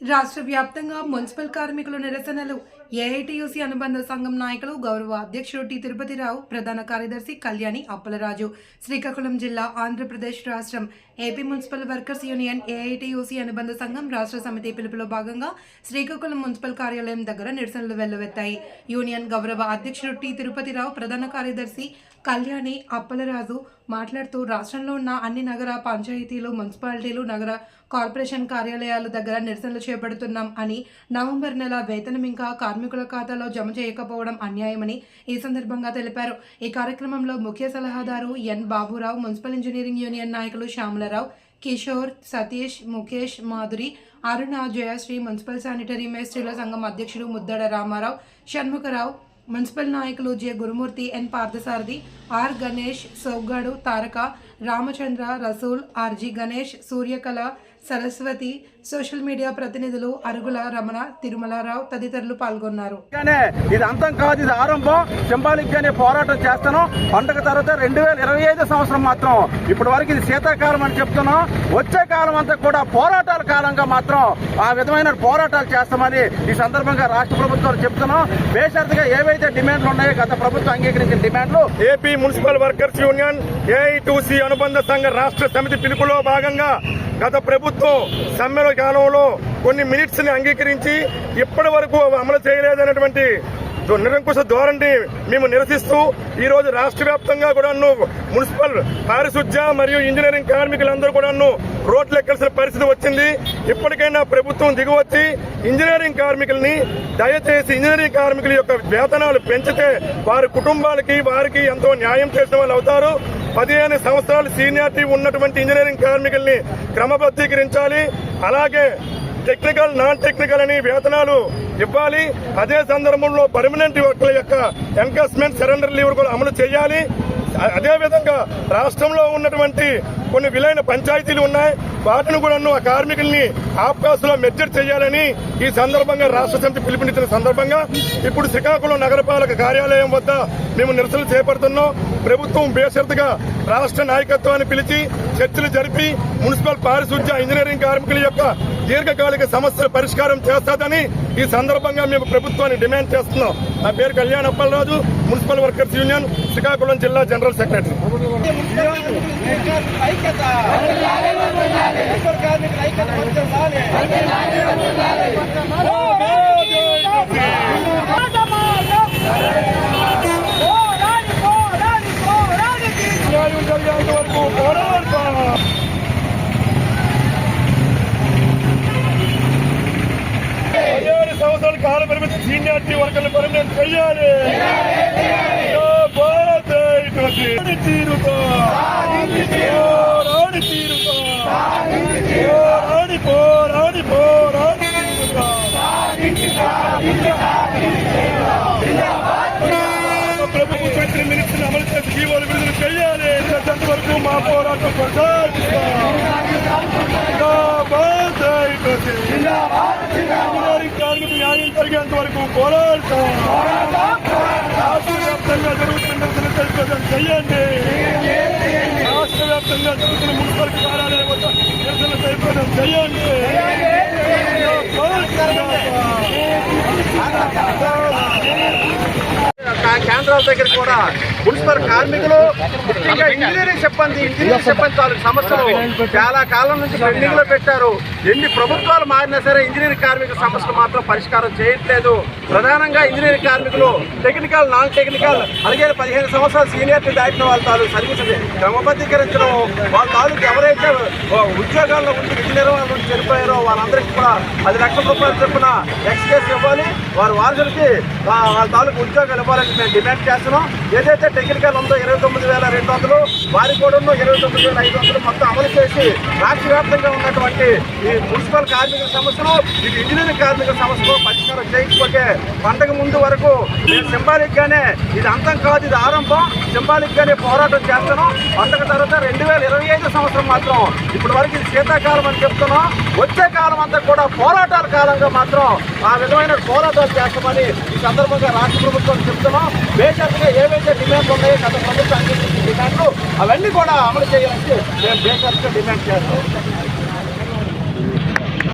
రాష్ట్ర వ్యాప్తంగా మున్సిపల్ కార్మికుల నిరసనలు ఏఐటియుసి అనుబంధ సంఘం నాయకులు గౌరవ అధ్యక్షుడు టి తిరుపతిరావు ప్రధాన కార్యదర్శి కళ్యాణి అప్పలరాజు శ్రీకాకుళం జిల్లా ఆంధ్రప్రదేశ్ రాష్ట్రం AP municipal workers union AITUC అనుబంధ సంఘం రాష్ట్ర సమితి పిలుపులో భాగంగా శ్రీకాకుళం మున్సిపల్ కార్యాలయం దగ్గర నిరసనలు వెల్లువెత్తాయి. యూనియన్ గౌరవ అధ్యక్షుడు టి తిరుపతిరావు ప్రధాన కార్యదర్శి కళ్యాణి అప్పలరాజు మాట్లాడుతూ రాష్ట్రంలో ఉన్న అన్ని నగర పంచాయతీలు మున్సిపాలిటీలు నగర కార్పొరేషన్ కార్యాలయాల దగ్గర నిరసనలు చేపడుతున్నాం అని నవంబర్ నెల వేతనం ఇంకా కార్మికుల ఖాతాలో జమ చేయకపోవడం అన్యాయమని ఈ సందర్భంగా తెలిపారు. ఈ కార్యక్రమంలో ముఖ్య సలహాదారు N Baburao municipal engineering union నాయకులు శ్యామలరావు కిషోర్ సతీష్ ముఖేష్ మాధురి అరుణ జయశ్రీ మున్సిపల్ శానిటరీ మేస్త్రీల సంఘం అధ్యక్షుడు ముద్దడ రామారావు షణ్ముఖరావు మున్సిపల్ నాయకులు J Gurumurthy N Parthasarathy R Ganesh Saugadu Taraka Ramachandra Rasool RG Ganesh Suryakala Saraswati social media ప్రతినిధులు అరుగుల రమణ తిరుమలారావు తదితరులు పాల్గొన్నారు. గానే ఇది అంతం కాదు ఇది ఆరంభం. సింబాలిక్ గానే పోరాటం చేస్తాను పండగ తర్వాత రెండు వేల ఇరవై ఐదు సంవత్సరం మాత్రం. ఇప్పటి వరకు ఇది శీతాకాలం అని చెప్తున్నాం. వచ్చే కాలం అంతా కూడా పోరాటాల కాలంగా మాత్రం ఆ విధమైన పోరాటాలు చేస్తామని ఈ సందర్భంగా రాష్ట్ర ప్రభుత్వాలు చెప్తున్నాం. బేషరతుగా ఏవైతే డిమాండ్లు ఉన్నాయో గత ప్రభుత్వం అంగీకరించిన డిమాండ్లు AP municipal workers union AITUC అనుబంధ సంఘ రాష్ట్ర సమితి పిలుపులో భాగంగా గత ప్రభుత్వం సమ్మెల కాలంలో కొన్ని మినిట్స్ని అంగీకరించి ఇప్పటి వరకు అమలు చేయలేదనేటువంటి నిరంకుశ ధోరణి మేము నిరసిస్తూ ఈ రోజు రాష్ట్ర వ్యాప్తంగా కూడాను మున్సిపల్ పారిశుద్ధ్య మరియు ఇంజనీరింగ్ కార్మికులందరూ కూడాను రోడ్లు ఎక్కాల్సిన పరిస్థితి వచ్చింది. ఇప్పటికైనా ప్రభుత్వం దిగువచ్చి ఇంజనీరింగ్ కార్మికుల్ని దయచేసి ఇంజనీరింగ్ కార్మికుల యొక్క వేతనాలు పెంచితే వారి కుటుంబాలకి వారికి ఎంతో న్యాయం చేసిన వాళ్ళు అవుతారు. పదిహేను సంవత్సరాలు సీనియారిటీ ఉన్నటువంటి ఇంజనీరింగ్ కార్మికుల్ని క్రమబద్ధీకరించాలి. అలాగే టెక్నికల్ నాన్ టెక్నికల్ అని వేతనాలు ఇవ్వాలి. అదే సందర్భంలో పర్మనెంట్ వర్కుల యొక్క ఎన్కాస్మెంట్ సరెండర్ లీవ్ కూడా అమలు చేయాలి. అదేవిధంగా రాష్ట్రంలో ఉన్నటువంటి కొన్ని విలైన పంచాయతీలు ఉన్నాయి. వాటిని కూడా ఆ కార్మికుల్ని ఆప్కాసులో మెర్జర్ చేయాలని ఈ సందర్భంగా రాష్ట్ర సమితి పిలుపునిచ్చిన సందర్భంగా ఇప్పుడు శ్రీకాకుళం నగరపాలక కార్యాలయం వద్ద మేము నిరసనలు చేపడుతున్నాం. ప్రభుత్వం బేషరతుగా రాష్ట్ర నాయకత్వాన్ని పిలిచి చర్చలు జరిపి మున్సిపల్ పారిశుధ్య ఇంజనీరింగ్ కార్మికుల యొక్క దీర్ఘకాలిక సమస్యల పరిష్కారం చేస్తాదని ఈ సందర్భంగా మేము ప్రభుత్వాన్ని డిమాండ్ చేస్తున్నాం. నా పేరు Kalyan Appalaraju municipal workers union Srikakulam జిల్లా జనరల్ సెక్రటరీ. న్యాయం సంవత్సరాల పరిమితి సీనియారిటీ వర్గాల పర్మనెంట్ చేయాలి తీరుతో పోరాడి తీరుతో పోరాడి పోరాడి పోరాడి ప్రభుత్వ చట్టిన మినిస్టర్ అమలు చేసి జీవోలు విడుదల చేయాలి వరకు మా పోరాటం కొనసాగిస్తాం. జరిగేంత వరకు పోరాడతాం. రాష్ట్ర వ్యాప్తంగా జరుగుతున్న నిరసన తెలిపేదని రాష్ట్ర వ్యాప్తంగా జరుగుతున్న మున్సిపల్ కార్యాలయం వద్ద నిరసన తెలిపేదని చెయ్యండి కేంద్రాల దగ్గర కూడా మున్సిపల్ కార్మికులు ముఖ్యంగా ఇంజనీరింగ్ సిబ్బంది ఇంజనీరింగ్ సిబ్బంది తాలూకు సమస్యలు చాలా కాలం నుంచి పెండింగ్లో పెట్టారు. ఎన్ని ప్రభుత్వాలు మారినా సరే ఇంజనీరింగ్ కార్మికుల సమస్యలు మాత్రం పరిష్కారం చేయట్లేదు. ప్రధానంగా ఇంజనీరింగ్ కార్మికులు టెక్నికల్ నాన్ టెక్నికల్ అలాగే పదిహేను సంవత్సరాలు సీనియర్లు దాటిన వాళ్ళ తాలూకు సర్వీస్ క్రమబద్ధీకరించడం వాళ్ళ తాలూకు ఎవరైతే ఉద్యోగాల్లో ఉండి ఇంజనీర్ వాళ్ళు చనిపోయారో వాళ్ళందరికీ కూడా పది లక్షల రూపాయలు చొప్పున ఎక్స్కేస్ ఇవ్వాలి. వారి వారసులకి వాళ్ళ తాలూకు ఉద్యోగాలు ఇవ్వాలని మేము డిమాండ్ చేస్తున్నాం. ఏదైతే టెక్నికల్ ఉందో ఇరవై తొమ్మిది వేల రెండు వందలు వారి కూడా ఇరవై తొమ్మిది వేల ఐదు వందలు మొత్తం అమలు చేసి రాష్ట్ర వ్యాప్తంగా ఉన్నటువంటి ఈ మున్సిపల్ కార్మికుల సమస్యలు ఇది ఇంజనీరింగ్ కార్మికుల సమస్యలు పరిష్కారం చేయకపోతే పండగ ముందు వరకు నేను సింబాలిక్ గానే ఇది అంతం కాదు ఇది ఆరంభం. సింబాలిక్ గానే పోరాటం చేస్తున్నాం పండగ తర్వాత రెండు వేల ఇరవై ఐదు సంవత్సరం మాత్రం ఇప్పటి వరకు ఇది శీతాకాలం అని చెప్తున్నాం. వచ్చే కాలం అంతా కూడా పోరాటాల కాలంగా మాత్రం ఆ విధమైన పోరాటాలు చేస్తామని ఈ సందర్భంగా రాష్ట్ర ప్రభుత్వం చెప్తున్నాం. ఏవైతే డిమాండ్లు ఉన్నాయో గత ప్రభుత్వం అందించిన డిమాండ్లు అవన్నీ కూడా అమలు చేయాలని మేము బేషరతుగా డిమాండ్ చేస్తాం.